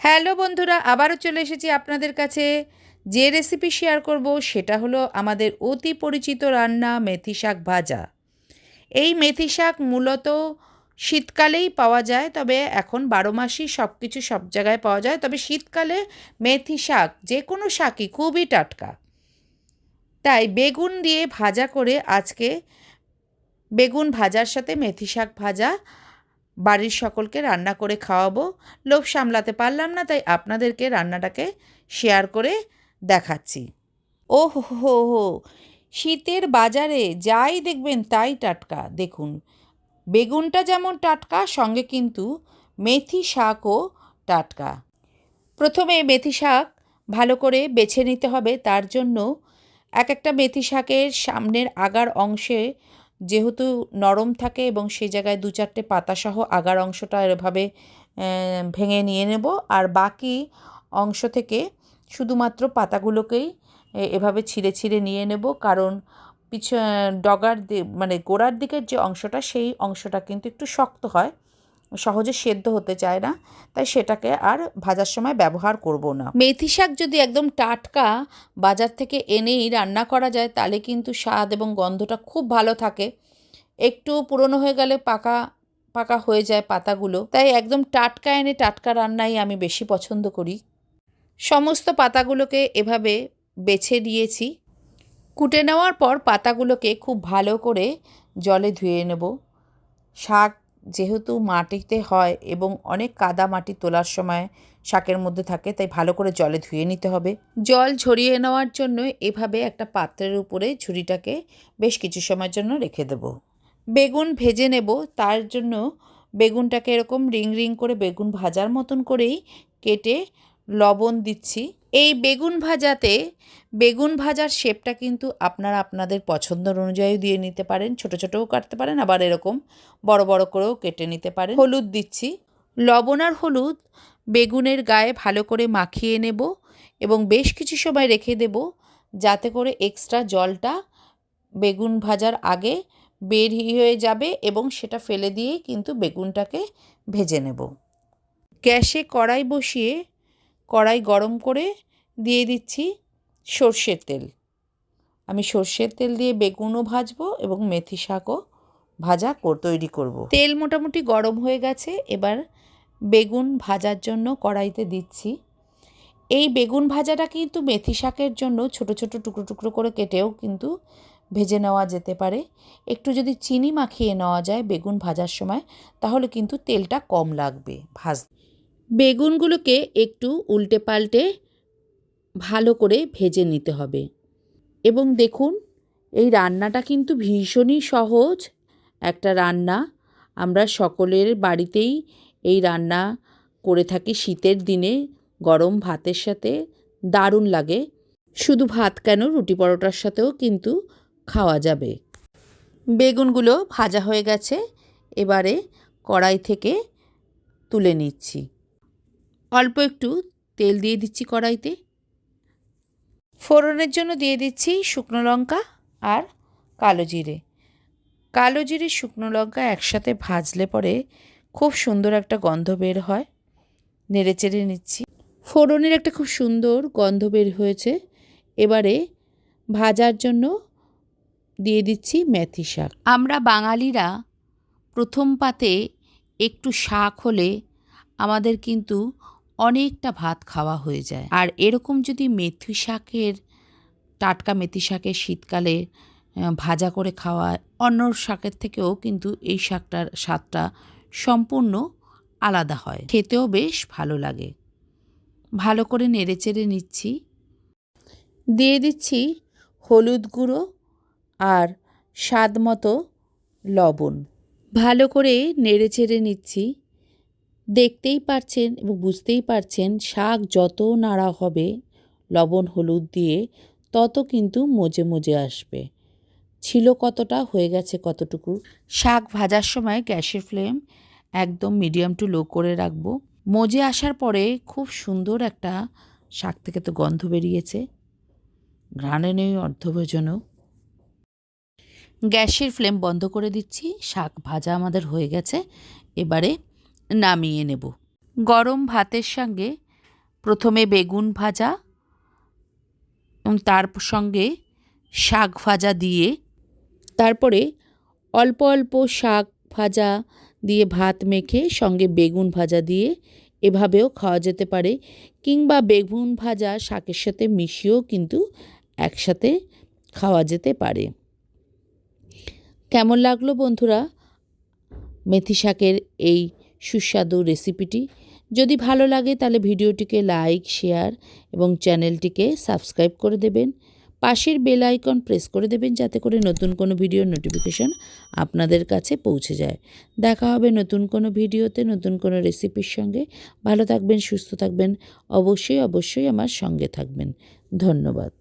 Hello বন্ধুরা, আবারও চলে এসেছি আপনাদের কাছে। যে রেসিপি শেয়ার করব সেটা হলো আমাদের অতি পরিচিত রান্না মেথি শাক ভাজা। এই মেথি শাক মূলত শীতকালেই পাওয়া যায়, তবে এখন বারো মাসই সব কিছু সব জায়গায় পাওয়া যায়। তবে শীতকালে মেথি শাক যে কোনো শাকই খুবই টাটকা। তাই বেগুন দিয়ে ভাজা করে আজকে বেগুন ভাজার সাথে মেথি শাক ভাজা বাড়ির সকলকে রান্না করে খাওয়াবো। লোভ সামলাতে পারলাম না, তাই আপনাদেরকে রান্নাটাকে শেয়ার করে দেখাচ্ছি। ও হো হো, শীতের বাজারে যাই দেখবেন তাই টাটকা। দেখুন, বেগুনটা যেমন টাটকা, সঙ্গে কিন্তু মেথি শাকও টাটকা। প্রথমে মেথি শাক ভালো করে বেছে নিতে হবে। তার জন্য এক একটা মেথি শাকের সামনের আগার অংশে যেহেতু নরম থাকে এবং সেই জায়গায় দু চারটে পাতাসহ আগার অংশটা এভাবে ভেঙে নিয়ে নেব। আর বাকি অংশ থেকে শুধুমাত্র পাতাগুলোকেই এভাবে ছিঁড়ে ছিঁড়ে নিয়ে নেব। কারণ পিছ ডগার মানে গোড়ার দিকের যে অংশটা, সেই অংশটা কিন্তু একটু শক্ত হয়। সহজে সেদ্ধ হতে চায় না, তাই সেটাকে আর ভাজার সময় ব্যবহার করব না। মেথি শাক যদি একদম টাটকা বাজার থেকে এনেই রান্না করা যায়, তাহলে কিন্তু স্বাদ এবং গন্ধটা খুব ভালো থাকে। একটু পুরনো হয়ে গেলে পাকা পাকা হয়ে যায় পাতাগুলো, তাই একদম টাটকা এনে টাটকা রান্নাই আমি বেশি পছন্দ করি। সমস্ত পাতাগুলোকে এভাবে বেছে দিয়েছি কুটে নেওয়ার পর পাতাগুলোকে খুব ভালো করে জলে ধুয়ে নেব। শাক যেহেতু মাটিতে হয় এবং অনেক কাদা মাটি তোলার সময় শাকের মধ্যে থাকে, তাই ভালো করে জলে ধুয়ে নিতে হবে। জল ঝরিয়ে নেওয়ার জন্য এভাবে একটা পাত্রের উপরে ঝুড়িটাকে বেশ কিছু সময়ের জন্য রেখে দেব। বেগুন ভেজে নেব, তার জন্য বেগুনটাকে এরকম রিং রিং করে বেগুন ভাজার মতন করেই কেটে লবণ দিচ্ছি। এই বেগুন ভাজাতে, বেগুন ভাজার শেপটা কিন্তু আপনারা আপনাদের পছন্দ অনুযায়ী দিয়ে নিতে পারেন। ছোট ছোটও কাটতে পারেন, আবার এরকম বড় বড় করেও কেটে নিতে পারেন। হলুদ দিচ্ছি। লবণ আর হলুদ বেগুনের গায়ে ভালো করে মাখিয়ে নেব এবং বেশ কিছু সময় রেখে দেব যাতে করে এক্সট্রা জলটা বেগুন ভাজার আগে বের হয়ে যাবে এবং সেটা ফেলে দিয়েই কিন্তু বেগুনটাকে ভেজে নেব। গ্যাসে কড়াই বসিয়ে কড়াই গরম করে দিয়ে দিচ্ছি সর্ষের তেল। আমি সর্ষের তেল দিয়ে বেগুনও ভাজবো এবং মেথি শাকও ভাজা তৈরি করব। তেল মোটামুটি গরম হয়ে গেছে, এবার বেগুন ভাজার জন্য কড়াইতে দিচ্ছি। এই বেগুন ভাজাটা কিন্তু মেথি শাকের জন্য ছোট ছোট টুকরো টুকরো করে কেটেও কিন্তু ভেজে নেওয়া যেতে পারে। একটু যদি চিনি মাখিয়ে নেওয়া যায় বেগুন ভাজার সময়, তাহলে কিন্তু তেলটা কম লাগবে ভাজ বেগুনগুলোকে একটু উল্টে পাল্টে ভালো করে ভেজে নিতে হবে। এবং দেখুন, এই রান্নাটা কিন্তু ভীষণই সহজ একটা রান্না। আমরা সকলের বাড়িতেই এই রান্না করে থাকি শীতের দিনে, গরম ভাতের সাথে। দারুণ লাগে। শুধু ভাত কেন, রুটি পরোটার সাথেও কিন্তু খাওয়া যাবে। বেগুনগুলো ভাজা হয়ে গেছে, এবারে কড়াই থেকে তুলে নিচ্ছি। অল্প একটু তেল দিয়ে দিচ্ছি কড়াইতে। ফোড়নের জন্য দিয়ে দিচ্ছি শুকনো লঙ্কা আর কালো জিরে। কালো জিরে, শুকনো লঙ্কা একসাথে ভাজলে পরে খুব সুন্দর একটা গন্ধ বের হয়। নেড়ে চেড়ে নিচ্ছি। ফোড়নের একটা খুব সুন্দর গন্ধ বের হয়েছে। এবারে ভাজার জন্য দিয়ে দিচ্ছি মেথি শাক। আমরা বাঙালিরা প্রথম পাতে একটু শাক হলে আমাদের কিন্তু অনেকটা ভাত খাওয়া হয়ে যায়। আর এরকম যদি মেথি শাকের, টাটকা মেথি শাকের শীতকালে ভাজা করে খাওয়া, অন্য শাকের থেকেও কিন্তু এই শাকটার স্বাদটা সম্পূর্ণ আলাদা হয়। খেতেও বেশ ভালো লাগে। ভালো করে নেড়ে চেড়ে নিচ্ছি। দিয়ে দিচ্ছি হলুদ গুঁড়ো আর স্বাদ মতো লবণ। ভালো করে নেড়ে চেড়ে নিচ্ছি। দেখতেই পারছেন এবং বুঝতেই পারছেন শাক যত নাড়া হবে, লবণ, হলুদ দিয়ে তত কিন্তু মজে মজে আসবে। ছিল কতটা, হয়ে গেছে কতটুকু? শাক ভাজার সময় গ্যাসের ফ্লেম একদম মিডিয়াম টু লো করে রাখব। মজে আসার পরে খুব সুন্দর একটা শাক থেকে তো গন্ধ বেরিয়েছে। ঘ্রাণে নেই অর্ধভোজনও। গ্যাসের ফ্লেম বন্ধ করে দিচ্ছি। শাক ভাজা আমাদের হয়ে গেছে। এবারে নামিয়ে নেব। গরম ভাতের সঙ্গে প্রথমে বেগুন ভাজা এবং তার সঙ্গে শাক ভাজা দিয়ে, তারপরে অল্প অল্প শাক ভাজা দিয়ে ভাত মেখে সঙ্গে বেগুন ভাজা দিয়ে এভাবেও খাওয়া যেতে পারে কিংবা বেগুন ভাজা শাকের সাথে মিশিয়েও কিন্তু একসাথে খাওয়া যেতে পারে। কেমন লাগল বন্ধুরা? মেথি শাকের এই সুস্বাদু রেসিপিটি। যদি ভালো লাগে তাহলে ভিডিওটিকে লাইক, শেয়ার এবং চ্যানেলটিকে সাবস্ক্রাইব করে দেবেন। পাশের বেল আইকন প্রেস করে দেবেন যাতে করে নতুন কোনো ভিডিওর নোটিফিকেশন আপনাদের কাছে পৌঁছে যায়। দেখা হবে নতুন কোনো ভিডিওতে নতুন কোনো রেসিপির সঙ্গে। ভালো থাকবেন, সুস্থ থাকবেন। অবশ্যই অবশ্যই আমার সঙ্গে থাকবেন। ধন্যবাদ।